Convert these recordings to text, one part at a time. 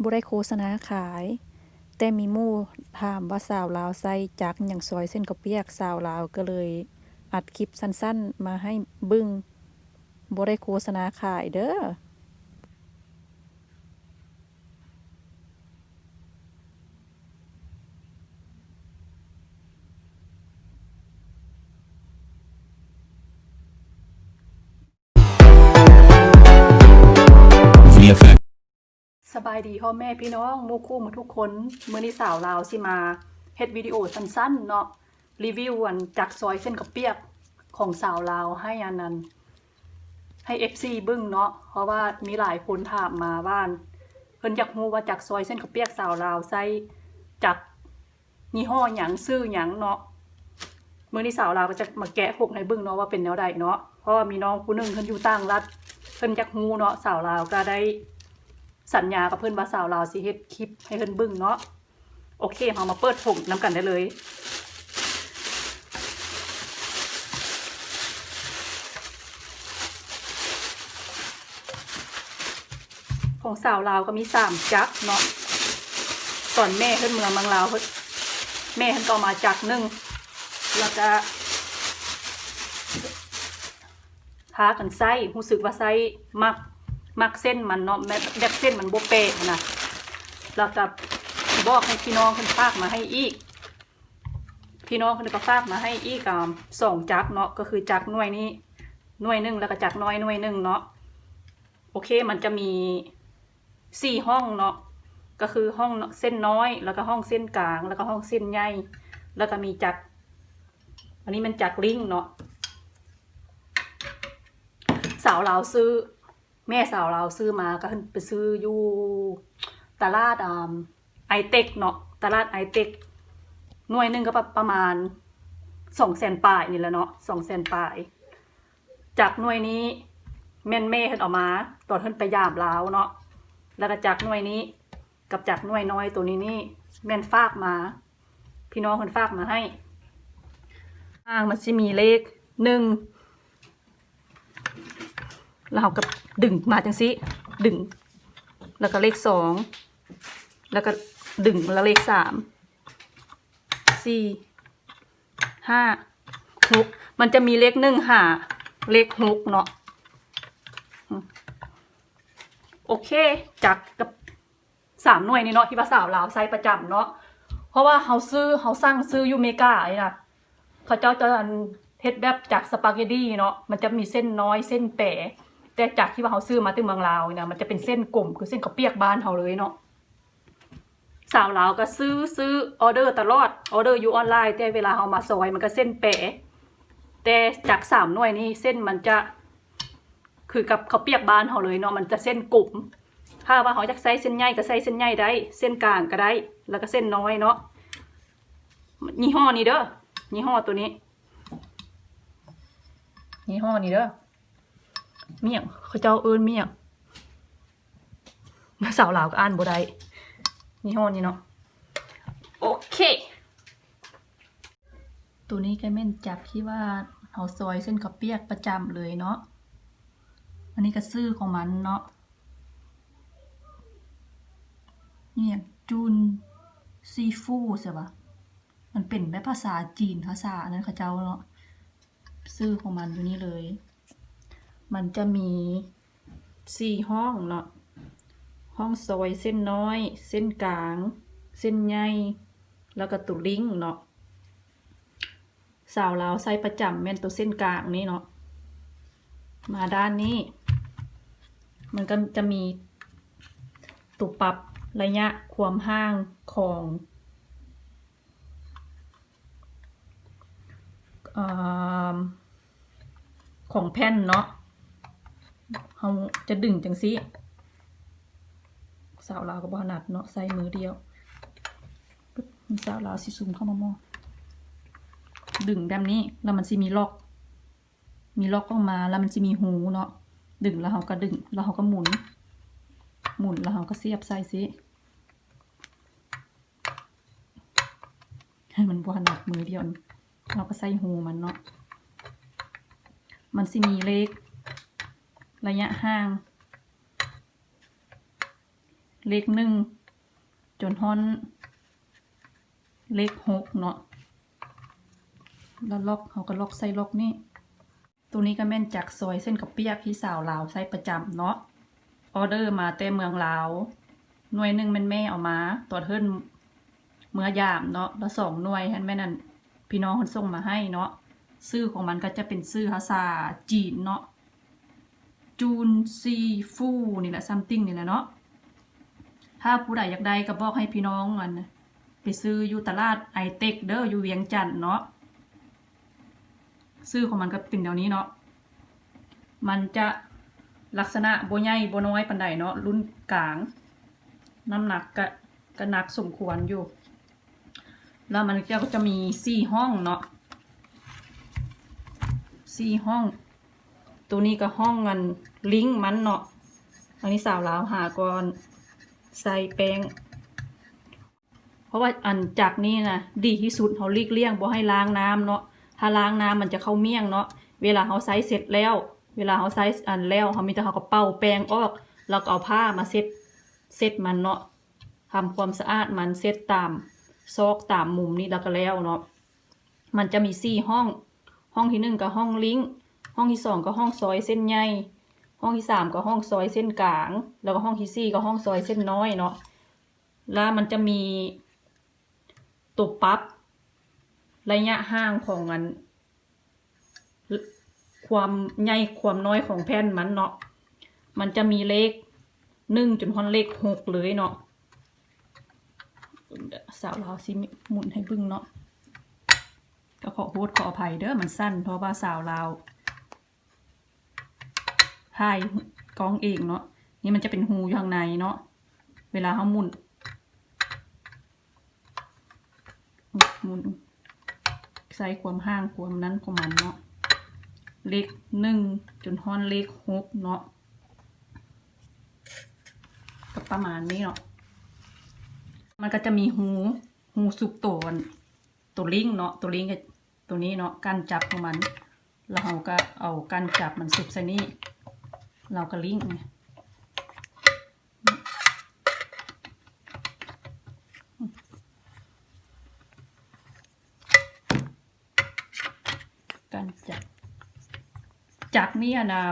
บ่ได้โฆษณาขาย แต่มีมู่ถามว่าสาวลาวใส่จักอย่างซอยเส้นกระเปียกสาวลาวก็เลยอัดคลิปสั้นๆ มาให้บึ้งบ่ได้โฆษณาขายเด้อ บายดีพ่อแม่พี่น้องมู่คู่มาทุกคนมื้อนี้สาวลาวสิมาเฮ็ดวิดีโอสั้นๆเนาะรีวิวอันจากซอยเส้นข้าวเปียกของสาวลาวให้อันนั้นให้ FC บิ่งเนาะเพราะว่ามีหลายคนถามมาว่าเพิ่นอยากรู้ว่าจากซอยเส้นข้าวเปียกสาวลาวใส่จากยี่ห้อหยังซื้อหยังเนาะมื้อนี้สาวลาวก็จะมาแกะพวกให้เบิ่งเนาะว่าเป็นแนวใดเนาะเพราะว่ามีน้องผู้หนึ่งเพิ่นอยู่ต่างรัฐเพิ่นอยากรู้เนาะสาวลาวก็ได้ สัญญากับเพื่อนว่าสาวลาวสิเฮ็ดคลิปให้เพิ่อนบิ่งเนาะโอเคเรามาเปิดผงน้ำกันได้เลย ของสาวลาวก็มีสามจักเนาะตอนแม่เพิ่อนเมืองเมืองลาวเพิ่นแม่เพิ่อนก็เอมาจักหนึ่งแล้วก็พากันไส้รู้สึกว่าไส้มัก มักเส้นมันเนาะแบบแบบเส้นมันโบเปะนะแล้วก็บอกให้พี่น้องเพิ่นฝากมาให้อีก พี่น้องเพิ่นก็ฝากมาให้อีกอ่าสองจักเนาะก็คือจักหน่วยนี้หน่วยหนึ่งแล้วก็จักน้อยหน่วยหนึ่งเนาะโอเคมันจะมีสี่ห้องเนาะก็คือห้องเส้นน้อย แล้วก็ห้องเส้นกลาง แล้วก็ห้องเส้นใหญ่แล้วก็มีจักอันนี้มันจักลิงเนาะสาวลาวซื้อ แม่สาวเราซื้อมาก็ไปซื้ออยู่ตลาดไอเต็กเนาะตลาดไอเต็กหน่วยหนึ่งก็ประมาณสองแสนปลายนี่แหละเนาะสองแสนปลาย จากหน่วยนี้แม่นแม่เพิ่นออกมาตอนเพิ่นไปยามลาวเนาะแล้วก็จากหน่วยนี้กับจากหน่วยน้อยตัวนี้นี่แม่นฝากมา พี่น้องเพิ่นฝากมาให้อ่างมันสิมีเลขหนึ่งแล้วเราก็ ดึงมาจังสิดึง แล้วก็เลขสองแล้วก็ดึงแล้วเลขสามสี่ห้าหกมันจะมีเลขหนึ่งหาเลขหกเนาะโอเคจากกับสามหน่วยนี่เนาะที่ภาษาลาวใช้ประจำเนาะเพราะว่าเขาซื้อเขาสร้างซื้ออยูเมกาไอ้นะเขาเจ้าจะเฮ็ดแบบจากสปาเกตตี้เนาะมันจะมีเส้นน้อยเส้นแปะ แต่จากที่ว่าเขาซื้อมาตึงเมืองลาวเนี่ยมันจะเป็นเส้นกลมคือเส้นเขาเปียกบ้านเขาเลยเนาะสาวลาวก็ซื้อซื้อออเดอร์ตลอดออเดอร์อยู่ออนไลน์ แต่เวลาเขามาซอยมันก็เส้นแปะแต่จากสามหน่วยนี้เส้นมันจะ คือกับเขาเปียกบ้านเขาเลยเนาะมันจะเส้นกลมถ้าว่าเขาจะใส่เส้นใหญ่ก็ใส่เส้นใหญ่ได้ เส้นกลางก็ได้ แล้วก็เส้นน้อยเนาะยี่ห้อนี้เด้อยี่ห้อตัวนี้ยี่ห้อนี้เด้อ เมี่ยงเขาเจ้าเอิ้นเมี่ยงสาวลาวก็อ่านบ่ได้นี่ห้อนี้เนาะโอเค ตัวนี้ก็แม่นจับที่ว่าเขาซอยเส้นข้าวเปียกประจำเลยเนาะอันนี้ก็ซื้อของมันเนาะเนี่ยจูนซีฟูใช่ปะมันเป็นแบบภาษาจีนภาษาอันนั้นเขาเจ้าเนาะซื้อของมันอยู่นี่เลย มันจะมีสี่ห้องเนาะห้องซอยเส้นน้อย เส้นกลาง เส้นใหญ่แล้วก็ตุลิงเนาะสาวลาวใส่ประจำแม่นตัวเส้นกลางนี้เนาะมาด้านนี้ มันก็จะมีตัวปรับระยะความห่างของอของแผ่นเนาะ เขาจะดึงจังสิสาวลาวก็บ่ถนัดเนาะใส่มือเดียวสาวลาวสิซุมเข้ามามอดึงแบบนี้แล้วมันสิมีล็อก มีล็อกออกมาแล้วมันสิมีหูเนาะดึงแล้วเขาก็ดึงแล้วเขาก็หมุน หมุนแล้วเขาก็เสียบใส่สิให้มันบ่ถนัดมือเดียวเราก็ใส่หูมันเนาะมันสิมีเลข ระยะห่าง เลขหนึ่งจนฮ้อน เลขหกเนาะแล้วล็อกเขาก็ล็อกใส่ล็อกนี่ตัวนี้ก็แม่นจากซอยเส้นกับเปียกที่สาวลาวใช้ประจำเนาะออเดอร์มาแต่เมืองลาวหน่วยหนึ่งแม่นแม่เอามาตรวจเฮิรนเมื่อยามเนาะแล้วสองหน่วยท่านแม่นั่นพี่น้องคนส่งมาให้เนาะชื่อของมันก็จะเป็นชื่อภาษาจีนเนาะ จูนซีฟูนี่แหละซัมติงนี่แหละเนาะถ้าผู้ใดอยากได้ก็บอกให้พี่น้องอันไปซื้ออยู่ตลาดไอเต็กเด้ออยู่เวียงจันทน์เนาะซื้อของมันก็เป็นเดี๋ยวนี้เนาะมันจะลักษณะโบใหญ่โบน้อยปันใดเนาะรุ่นกลาง น้ำหนักก็ก็หนักสมควรอยู่ แล้วมันก็จะมีสี่ห้องเนาะสี่ห้อง ตัวนี้ก็ห้องเงินลิงก์มันเนาะอันนี้สาวลาวหาก่อนใส่แป้งเพราะว่าอันจากนี้นะดีที่สุดเขาลีกเลี่ยงบ่ให้ล้างน้ำเนาะถ้าล้างน้ำมันจะเข้าเมี่ยงเนาะเวลาเขาใส่เสร็จแล้ว เวลาเขาใส่อันแล้วเขามีแต่เขาก็เป่าแป้งออกแล้วก็เอาผ้ามาเซ็ตเซ็ตมันเนาะทำความสะอาดมันเซ็ตตามซอกตามมุมนี่แล้วก็แล้วเนาะมันจะมีสี่ห้อง ห้องที่หนึ่งก็ห้องลิงก์ ห้องที่สองก็ห้องซอยเส้นใหญ่ห้องที่สามก็ห้องซอยเส้นกลาง แล้วก็ห้องที่สี่ก็ห้องซอยเส้นน้อยเนาะแล้วมันจะมีตัวปรับระยะห่างของมัน ความใหญ่ความน้อยของแผ่นมันเนาะมันจะมีเลขหนึ่งจนฮอนเลขหกเลยเนาะสาวเราวสิหมุนให้บึ้งเนาะก็ขอโทษขออภัยเด้อมันสั้นเพราะว่าสาวลาว ถ่ายกล้องเองเนาะนี่มันจะเป็นหูอยู่ข้างในเนาะเวลาเขาหมุนหมุนใส่ความห่างความนั้นของมันเนาะเลขหนึ่งจนฮอนเลขหกเนาะก็ประมาณนี้เนาะมันก็จะมีหูหูสุกตัวนตัวลิงเนาะตัวลิงกับตัวนี้เนาะการจับของมัน แล้วเราก็เอาการจับมันสุกใส่นี่ เราก็ลิงไงการจับจากนี้อะนะ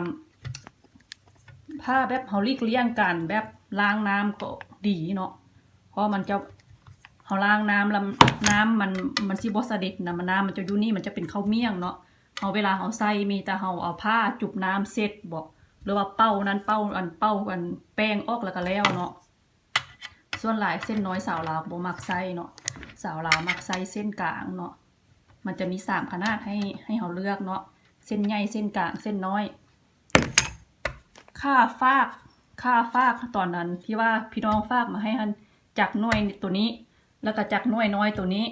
ผ้าแบบเขาลีกเลี่ยงกันแบบล้างน้ำก็ดีเนาะเพราะมันจะเขาล้างน้ำแล้วน้ำมันมันสิบสเด็จนะมันน้ำมันจะอยู่นี่มันจะเป็นข้าวเมี่ยงเนาะเอาเวลาเขาใส่มีแต่เขาเอาผ้าจุบน้ำเสร็จบอก หรือว่าเป้านั้นเป้าอันเป้าอันแป้งออกแล้วก็แล้วเนาะส่วนหลายเส้นน้อยสาวลาวบ่มักใส่เนาะสาวลาวมักใส่เส้นกลางเนาะมันจะมีสามขนาดให้ให้เขาเลือกเนาะเส้นใหญ่เส้นกลางเส้นน้อย ค่าฟากค่าฟากตอนนั้นที่ว่าพี่น้องฟากมาให้ฮันจากหน่วยตัวนี้ แล้วก็จากหน่วยน้อยตัวนี้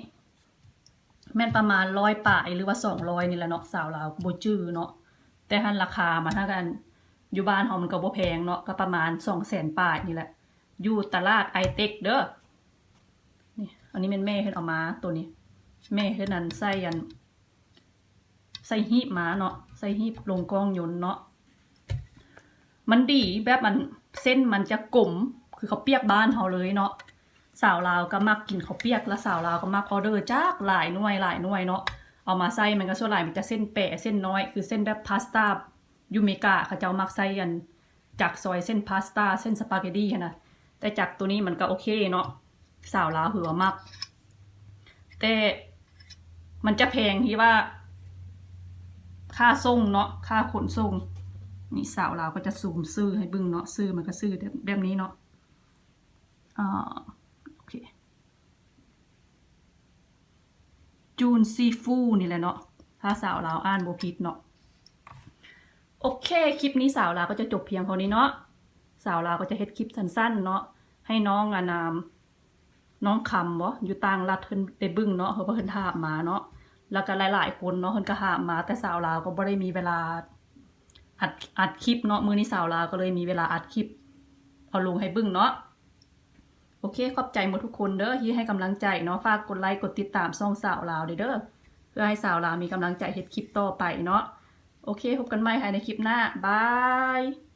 แม่นประมาณร้อยป่ายหรือว่าสองร้อยนี่แหละเนาะสาวลาวโบจื้อเนาะแต่ฮันราคามาถ้ากัน อยู่บ้านเขามันก็บ่แพงเนาะก็ประมาณสองแสนป่ายนี่แหละ อยู่ตลาดไอเต็กเด้อนี่อันนี้เป็นแม่เฮ็ดเอามาตัวนี้ แม่เฮ็ดนั้นใส่อันใส่หีบมาเนาะใส่หีบลงกองยนต์เนาะมันดีแบบมันเส้นมันจะกลมคือเขาเปียกบ้านเขาเลยเนาะสาวลาวก็มักกินเขาเปียกแล้วสาวลาวก็มักออเดอร์จากหลายหน่วยหลายหน่วยเนาะเอามาใส่มันก็ส่วนหลายมันจะเส้นแปะเส้นน้อยคือเส้นแบบพาสต้า ยูเมกาเขาเจ้ามักใส่กันจากซอยเส้นพาสต้าเส้นสปาเกตตี้นะแต่จากตัวนี้มันก็โอเคเนาะสาวลาวหือว่ามักแต่มันจะแพงที่ว่า ค่าส่งเนาะค่าขนส่งนี่สาวเราวก็จะซูมซื้อให้บึ้งเนาะซื้อมันก็ซื้อแบบนี้เนาะอ่าโอเคจูนซีฟูนี่แหละเนาะถ้าสาวเราวอ่านโบผิดเนาะ โอเค คลิปนี้สาวเราวก็จะจบเพียงเท่านี้เนาะ สาวเราวก็จะเฮ็ดคลิปสั้นๆ เนาะ ให้น้องอานาม น้องคำบ่อยู่ต่างรัฐเพิ่นได้บึ้งเนาะเขาก็เพิ่นถามมาเนาะ แล้วก็หลายๆ คนเนาะเพิ่นก็ถามมา แต่สาวลาวก็บ่ได้มีเวลาอัดอัดคลิปเนาะ มือนี้สาวลาวก็เลยมีเวลาอัดคลิปเอาลงให้บึ้งเนาะโอเค ขอบใจหมดทุกคนเด้อที่ให้กำลังใจเนาะ ฝากกดไลค์ กดติดตามช่องสาวลาวด้วยเด้อ เพื่อให้สาวลาวมีกำลังใจเฮ็ดคลิปต่อไปเนาะ โอเค พบกันใหม่ค่ะในคลิปหน้า บาย